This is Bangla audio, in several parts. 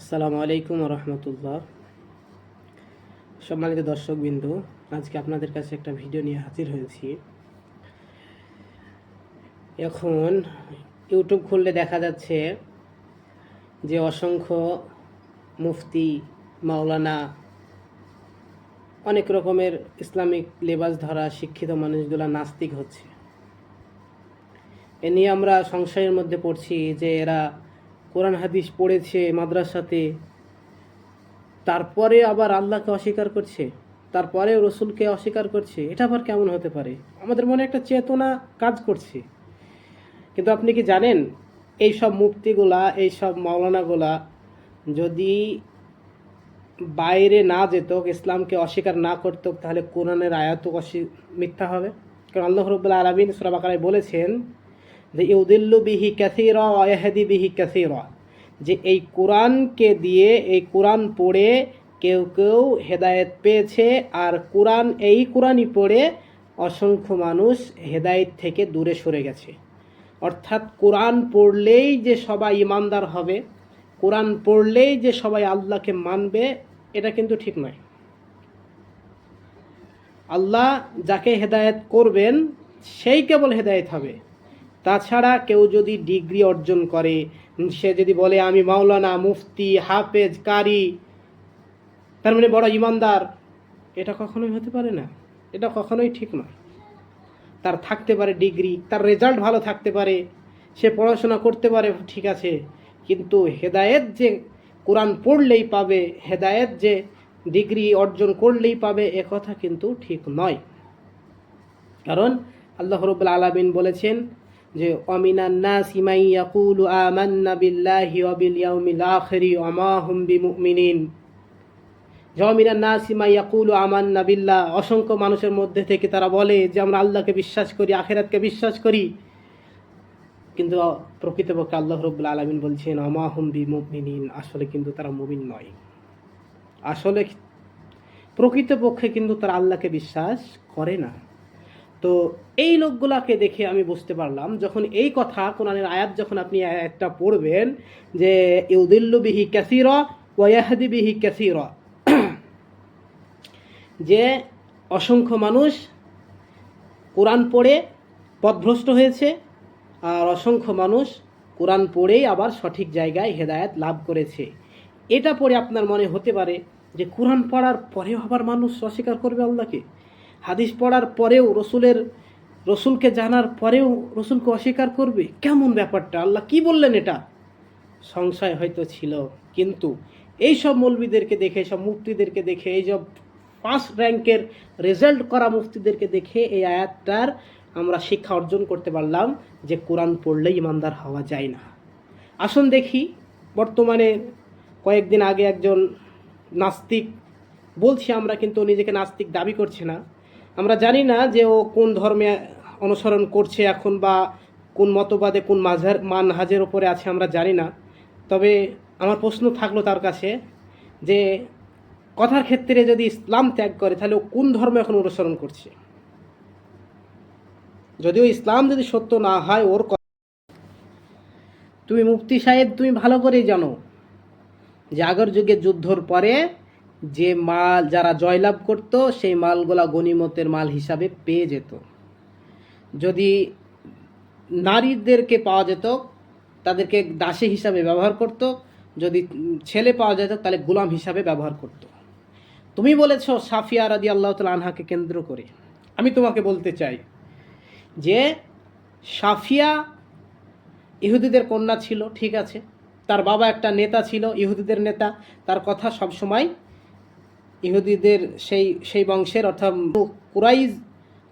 আসসালামু আলাইকুম রহমতুল্লাহ সম্মানিত দর্শকবৃন্দ, আজকে আপনাদের কাছে একটা ভিডিও নিয়ে হাজির হয়েছি। এখন ইউটিউব খুললে দেখা যাচ্ছে যে অসংখ্য মুফতি, মাওলানা, অনেক রকমের ইসলামিক লেবাস ধরা শিক্ষিত মানুষগুলা নাস্তিক হচ্ছে। এ নিয়ে আমরা সংশয়ের মধ্যে পড়ছি যে এরা কোরআন হাদিস পড়েছে মাদ্রাসাতে, তারপরে আবার আল্লাহকে অস্বীকার করছে, তারপরে রসুলকে অস্বীকার করছে, এটা আবার কেমন হতে পারে? আমাদের মনে একটা চেতনা কাজ করছে। কিন্তু আপনি কি জানেন এই সব মুক্তিগুলা এই সব মাওলানাগুলা যদি বাইরে না যেত, ইসলামকে অস্বীকার না করতো, তাহলে কোরআনের আয়াত মিথ্যা হবে। কারণ আল্লাহ রবুল্লা আলমিন সুরাবাকারায় বলেছেন যে ইউদিল্লু বিহি ক্যাথির ওয়াহেদি বিহি ক্যাথির যে এই কোরআনকে দিয়ে, এই কোরআন পড়ে কেউ কেউ হেদায়েত পেয়েছে আর কোরআন, এই কোরআনই পড়ে অসংখ্য মানুষ হেদায়েত থেকে দূরে সরে গেছে। অর্থাৎ কোরআন পড়লেই যে সবাই ইমানদার হবে, কোরআন পড়লেই যে সবাই আল্লাহকে মানবে, এটা কিন্তু ঠিক নয়। আল্লাহ যাকে হেদায়েত করবেন, সেই কেবল হেদায়েত হবে। তাছাড়া কেউ যদি ডিগ্রি অর্জন করে, সে যদি বলে, আমি মাওলানা মুফতি হাফেজ কারি তার মানে বড় ইমানদার, এটা কখনোই হতে পারে না। এটা কখনোই ঠিক নয়। তার থাকতে পারে ডিগ্রি, তার রেজাল্ট ভালো থাকতে পারে, সে পড়াশোনা করতে পারে, ঠিক আছে, কিন্তু হেদায়েত যে কোরআন পড়লেই পাবে, হেদায়েত যে ডিগ্রি অর্জন করলেই পাবে, এ কথা কিন্তু ঠিক নয়। কারণ আল্লাহ রবুল্লা আলমিন বলেছেন যে অমিনান অসংখ্য মানুষের মধ্যে থেকে তারা বলে যে, আমরা আল্লাহকে বিশ্বাস করি, আখেরাতকে বিশ্বাস করি। কিন্তু প্রকৃতপক্ষে আল্লাহ রব্বুল আলমিন বলছেন আমা হুম বিমুমিনিন। আসলে কিন্তু তারা মুমিন নয়। আসলে প্রকৃতপক্ষে কিন্তু তারা আল্লাহকে বিশ্বাস করে না। তো এই লোকগুলাকে দেখে আমি বুঝতে পারলাম, যখন এই কথা কোরআনের আয়াত যখন আপনি একটা পড়বেন যে, ইউদিল্লু বিহি ক্যাসির ওয়াহাদি বিহি ক্যাসির যে অসংখ্য মানুষ কোরআন পড়ে পথভ্রষ্ট হয়েছে, আর অসংখ্য মানুষ কোরআন পড়েই আবার সঠিক জায়গায় হেদায়েত লাভ করেছে। এটা পড়ে আপনার মনে হতে পারে যে, কোরআন পড়ার পরেও আবার মানুষ অস্বীকার করবে আল্লাহকে? হাদিস পড়ার পরেও রসুলের, রসুলকে জানার পরেও রসুলকে অস্বীকার করবে? কেমন ব্যাপারটা? আল্লাহ কি বললেন এটা? সংশয় হয়তো ছিল, কিন্তু এই সব মৌলবিদেরকে দেখে সব মুফতিদেরকে দেখে এই সব ফার্স্ট র্যাঙ্কের রেজাল্ট করা মুফতিদেরকে দেখে এই আয়াতটার আমরা শিক্ষা অর্জন করতে পারলাম যে কোরআন পড়লে ইমানদার হওয়া যায় না। আসুন দেখি, বর্তমানে কয়েকদিন আগে একজন নাস্তিক, বলছি আমরা কিন্তু নিজেকে নাস্তিক দাবি করছে না আমরা জানি না যে ও কোন ধর্মে অনুসরণ করছে এখন বা কোন মতবাদে কোন মাঝার মানহাজের ওপরে আছে আমরা জানি না। তবে আমার প্রশ্ন থাকল তার কাছে যে কথার ক্ষেত্রে যদি ইসলাম ত্যাগ করে, তাহলে ও কোন ধর্ম এখন অনুসরণ করছে? যদিও ইসলাম যদি সত্য না হয়, ওর তুমি মুফতি সাহেব, তুমি ভালো করেই জানো যে আগের যুগে যুদ্ধর পরে যে মাল যারা জয়লাভ করত, সেই মালগুলা গনিমতের মাল হিসাবে পেয়ে যেত। যদি নারীদেরকে পাওয়া যেত, তাদেরকে দাসী হিসাবে ব্যবহার করত, যদি ছেলে পাওয়া যেত, তাহলে গোলাম হিসাবে ব্যবহার করত। তুমি বলেছ, সাফিয়া রাদি আল্লাহ তাল আনহাকে কেন্দ্র করে। আমি তোমাকে বলতে চাই যে, সাফিয়া ইহুদিদের কন্যা ছিল, ঠিক আছে। তার বাবা একটা নেতা ছিল, ইহুদিদের নেতা। তার কথা সব সময় ইহুদিদের সেই সেই বংশের অর্থাৎ কুরাইজ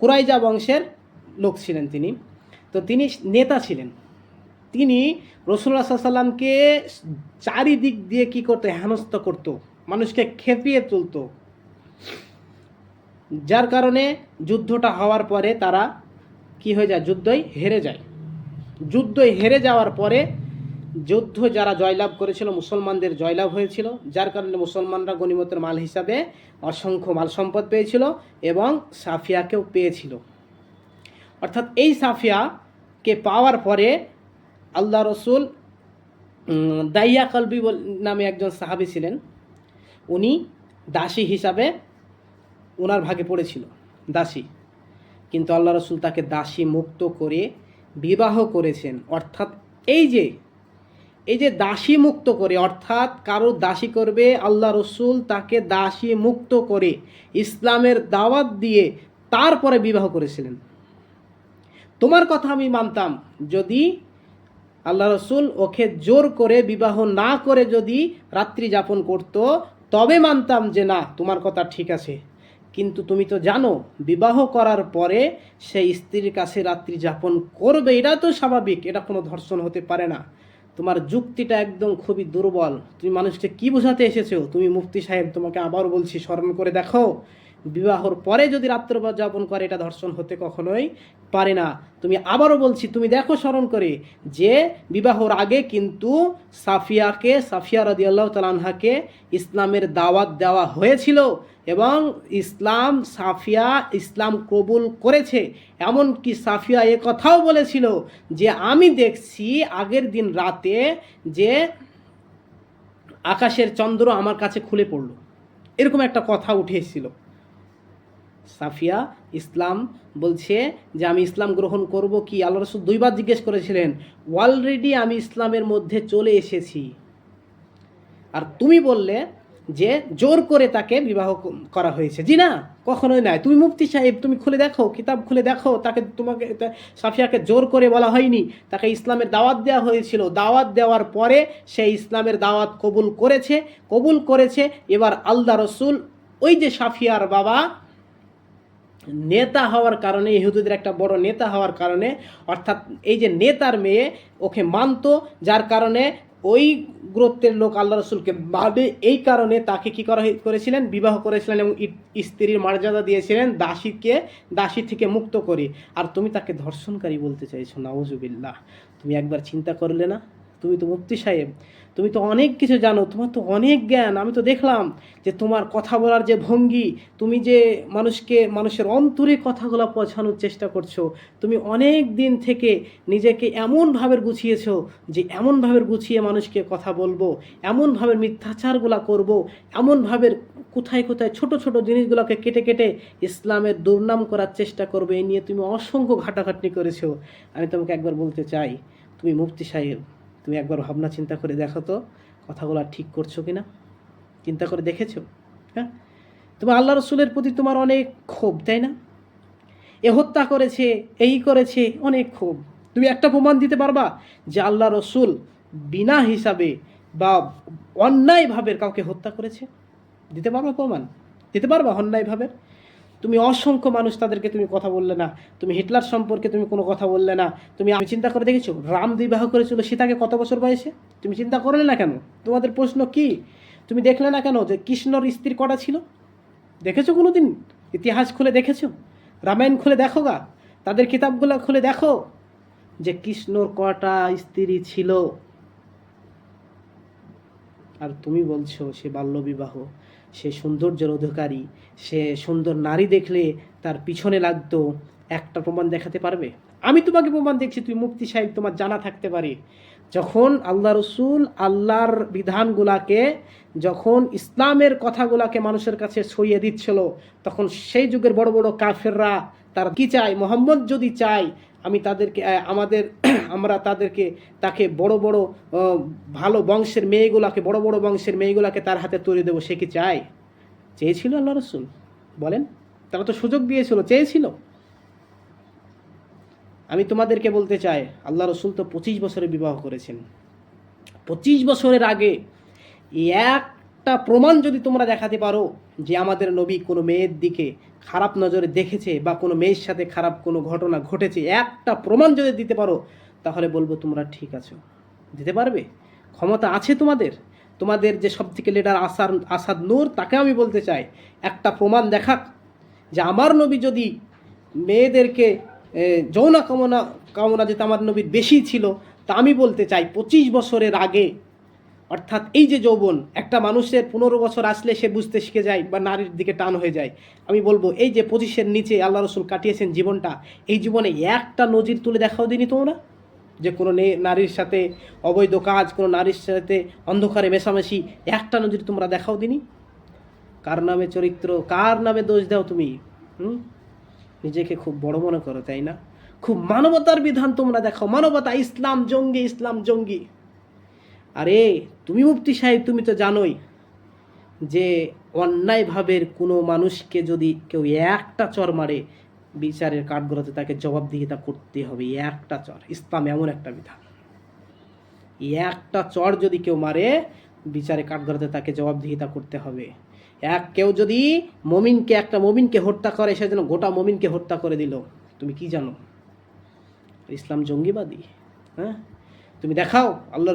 কুরাইজা বংশের লোক ছিলেন তিনি। তো তিনি নেতা ছিলেন। তিনি রসুল্লাহ সাল্লামকে চারিদিক দিয়ে কি করতো? হেনস্থ করতো। মানুষকে খেপিয়ে তুলতো। যার কারণে যুদ্ধটা হওয়ার পরে তারা কি হয়ে যায়? যুদ্ধই হেরে যায়। যুদ্ধই হেরে যাওয়ার পরে যুদ্ধ যারা জয়লাভ করেছিল, মুসলমানদের জয়লাভ হয়েছিল। যার কারণে মুসলমানরা গণিমতের মাল হিসাবে অসংখ্য মাল সম্পদ পেয়েছিল এবং সাফিয়াকেও পেয়েছিল। অর্থাৎ এই সাফিয়াকে পাওয়ার পরে আল্লাহ রসুল দাইয়া কলবি নামে একজন সাহাবি ছিলেন। উনি দাসী হিসাবে ওনার ভাগে পড়েছিল, দাসী। কিন্তু আল্লাহ রসুল তাকে দাসী মুক্ত করে বিবাহ করেছেন। অর্থাৎ এই যে এই যে দাসী মুক্ত করে, অর্থাৎ কারও দাসী করবে, আল্লাহ রসুল তাকে দাসী মুক্ত করে ইসলামের দাওয়াত দিয়ে তারপরে বিবাহ করেছিলেন। তোমার কথা আমি মানতাম, যদি আল্লাহ রসুল ওকে জোর করে বিবাহ না করে যদি রাত্রি যাপন করত, তবে মানতাম যে না, তোমার কথা ঠিক আছে। কিন্তু তুমি তো জানো, বিবাহ করার পরে সেই স্ত্রীর কাছে রাত্রি যাপন করবে, এটা তো স্বাভাবিক, এটা কোনো ধর্ষণ হতে পারে না। তোমার যুক্তিটা একদম খুবই দুর্বল। তুমি মানুষকে কি বোঝাতে এসেছ? তুমি মুফতি সাহেব, তোমাকে আবার বলছি, স্মরণ করে দেখো। বিবাহর পরে যদি রাত্র যাপন করে, এটা ধর্ষণ হতে কখনোই পারে না। তুমি আবারও বলছি, তুমি দেখো স্মরণ করে যে বিবাহর আগে কিন্তু সাফিয়াকে, সাফিয়া রাদি আল্লাহ তালানহাকে ইসলামের দাওয়াত দেওয়া হয়েছিল এবং ইসলাম, সাফিয়া ইসলাম কবুল করেছে। এমনকি সাফিয়া এ কথাও বলেছিল যে, আমি দেখছি আগের দিন রাতে যে আকাশের চন্দ্র আমার কাছে খুলে পড়ল। এরকম একটা কথা উঠে এসেছিল সাফিয়া, ইসলাম বলছে যে, আমি ইসলাম গ্রহণ করব কি? আল্লাহ রসুল দুইবার জিজ্ঞেস করেছিলেন অলরেডি আমি ইসলামের মধ্যে চলে এসেছি। আর তুমি বললে যে, জোর করে তাকে বিবাহ করা হয়েছে। জি না, কখনোই নয় তুমি মুফতি সাহেব, তুমি খুলে দেখো, কিতাব খুলে দেখো, তাকে তোমাকে সাফিয়াকে জোর করে বলা হয়নি। তাকে ইসলামের দাওয়াত দেওয়া হয়েছিল। দাওয়াত দেওয়ার পরে সে ইসলামের দাওয়াত কবুল করেছে। কবুল করেছে। এবার আল্লাহ রসুল ওই যে সাফিয়ার বাবা নেতা হওয়ার কারণে, ইহুদিদের একটা বড় নেতা হওয়ার কারণে, অর্থাৎ এই যে নেতার মেয়ে ওকে মানতো, যার কারণে ওই গোত্রের লোক আল্লাহ রসুলকে মানে এই কারণে তাকে কি করা করেছিলেন? বিবাহ করেছিলেন এবং স্ত্রীর মর্যাদা দিয়েছিলেন দাসীকে, দাসী থেকে মুক্ত করে। আর তুমি তাকে ধর্ষণকারী বলতে চাইছো, নাউজুবিল্লাহ। তুমি একবার চিন্তা করলে না? তুমি তো মুফতি সাহেব। তুমি তো অনেক কিছু জানো, তোমার তো অনেক জ্ঞান। আমি তো দেখলাম যে তোমার কথা বলার যে ভঙ্গি, তুমি যে মানুষকে, মানুষের অন্তরে কথাগুলো পৌঁছানোর চেষ্টা করছ, তুমি অনেক দিন থেকে নিজেকে এমনভাবে গুছিয়েছো যে এমনভাবে গুছিয়ে মানুষকে কথা বলব, এমনভাবে মিথ্যাচারগুলা করব, এমনভাবে কোথায় কোথায় ছোট ছোট জিনিসগুলোকে কেটে কেটে ইসলামের দুর্নাম করার চেষ্টা করবে এই নিয়ে তুমি অসংখ্য ঘাটাঘাটনি করেছ। আমি তোমাকে একবার বলতে চাই, তুমি মুফতি সাহেব তুমি একবার ভাবনা চিন্তা করে দেখো তো, কথাগুলো ঠিক করছ কি না চিন্তা করে দেখেছ? হ্যাঁ? তোমার আল্লাহ রসুলের প্রতি তোমার অনেক ক্ষোভ, তাই না? এ হত্যা করেছে, এই করেছে, অনেক ক্ষোভ। তুমি একটা প্রমাণ দিতে পারবা যে আল্লাহ রসুল বিনা হিসাবে বা অন্যায়ভাবে কাউকে হত্যা করেছে? দিতে পারবা প্রমাণ? দিতে পারবা অন্যায়ভাবে তুমি অসংখ্য মানুষ তাদেরকে তুমি কথা বললে না। তুমি হিটলার সম্পর্কে তুমি কোনো কথা বললে না। তুমি আমি চিন্তা করে দেখেছ? রাম বিবাহ করেছিল সীতাকে কত বছর বয়সে? তুমি চিন্তা করলে না কেন? তোমাদের প্রশ্ন কি? তুমি দেখলে না কেন যে কৃষ্ণর স্ত্রী কটা ছিল? দেখেছ কোনো দিন ইতিহাস খুলে দেখেছ? রামায়ণ খুলে দেখো গা। তাদের কিতাবগুলো খুলে দেখো যে কৃষ্ণর কটা স্ত্রী ছিল। আর তুমি বলছো সে বাল্যবিবাহ। সে সৌন্দর্যের অধিকারী সে সুন্দর নারী দেখলে তার পিছনে লাগতো একটা প্রমাণ দেখাতে পারবে? আমি তোমাকে প্রমাণ দেখছি, তুমি মুক্তি সাহেব, তোমার জানা থাকতে পারে। যখন আল্লাহ রসুল আল্লাহর বিধানগুলাকে, যখন ইসলামের কথাগুলাকে মানুষের কাছে ছড়িয়ে দিচ্ছিল, তখন সেই যুগের বড় বড় কাফেররা তারা কি চায়? মোহাম্মদ যদি চায় আমি তাদেরকে আমাদের, আমরা তাদেরকে, তাকে বড় বড় ভালো বংশের মেয়েগুলোকে, বড় বড় বংশের মেয়েগুলোকে তার হাতে তুলে দেবো। সে কি চায়? চেয়েছিল আল্লাহ রসুল। বলেন, তারা তো সুযোগ দিয়েছিল, চেয়েছিল। আমি তোমাদেরকে বলতে চাই, আল্লাহ রসুল তো পঁচিশ বছরে বিবাহ করেছেন। পঁচিশ বছরের আগে একটা প্রমাণ যদি তোমরা দেখাতে পারো যে আমাদের নবী কোনো মেয়ের দিকে খারাপ নজরে দেখেছে বা কোনো মেয়ের সাথে খারাপ কোনো ঘটনা ঘটেছে, একটা প্রমাণ যদি দিতে পারো, তাহলে বলব তোমরা ঠিক আছো। দিতে পারবে? ক্ষমতা আছে তোমাদের? তোমাদের যে সব থেকে লিডার আসার, আসাদ নূর, তাকে আমি বলতে চাই, একটা প্রমাণ দেখাক যে আমার নবী যদি মেয়েদেরকে যৌন কামনা কামনা যেটা আমার নবীর বেশি ছিল, তা আমি বলতে চাই পঁচিশ বছরের আগে অর্থাৎ এই যে যৌবন, একটা মানুষের পনেরো বছর আসলে সে বুঝতে শিখে যায় বা নারীর দিকে টান হয়ে যায়। আমি বলব, এই যে পঁচিশের নিচে আল্লাহ রসুল কাটিয়েছেন জীবনটা, এই জীবনে একটা নজির তুলে দেখাও দিনি তোমরা? যে কোনো নারীর সাথে অবৈধ কাজ, কোনো নারীর সাথে অন্ধকারে মেশামেশি, একটা নজর তোমরা দেখাও দিনি কার নামে চরিত্র, কার নামে দোষ দাও তুমি? হুম? নিজেকে খুব বড় মনে করো, তাই না? খুব মানবতার বিধান তোমরা দেখাও। মানবতা ইসলাম জঙ্গি ইসলাম জঙ্গি। আরে, তুমি মুফতি সাহেব, তুমি তো জানোই যে অন্যায়ভাবের কোনো মানুষকে যদি কেউ একটা চর মারে, বিচারের কাঠগড়াতে তাকে জবাবদিহিতা করতে হবে। একটা চর, ইসলাম এমন একটা বিধান। একটা চর যদি কেউ মারে বিচারে কাঠগড়াতে তাকে জবাবদিহিতা করতে হবে। এক কেউ যদি মমিনকে, একটা মমিনকে হত্যা করে, সে যেন গোটা মমিনকে হত্যা করে দিল। তুমি কি জানো? ইসলাম জঙ্গিবাদী হ্যাঁ? তুমি দেখাও, আল্লাহ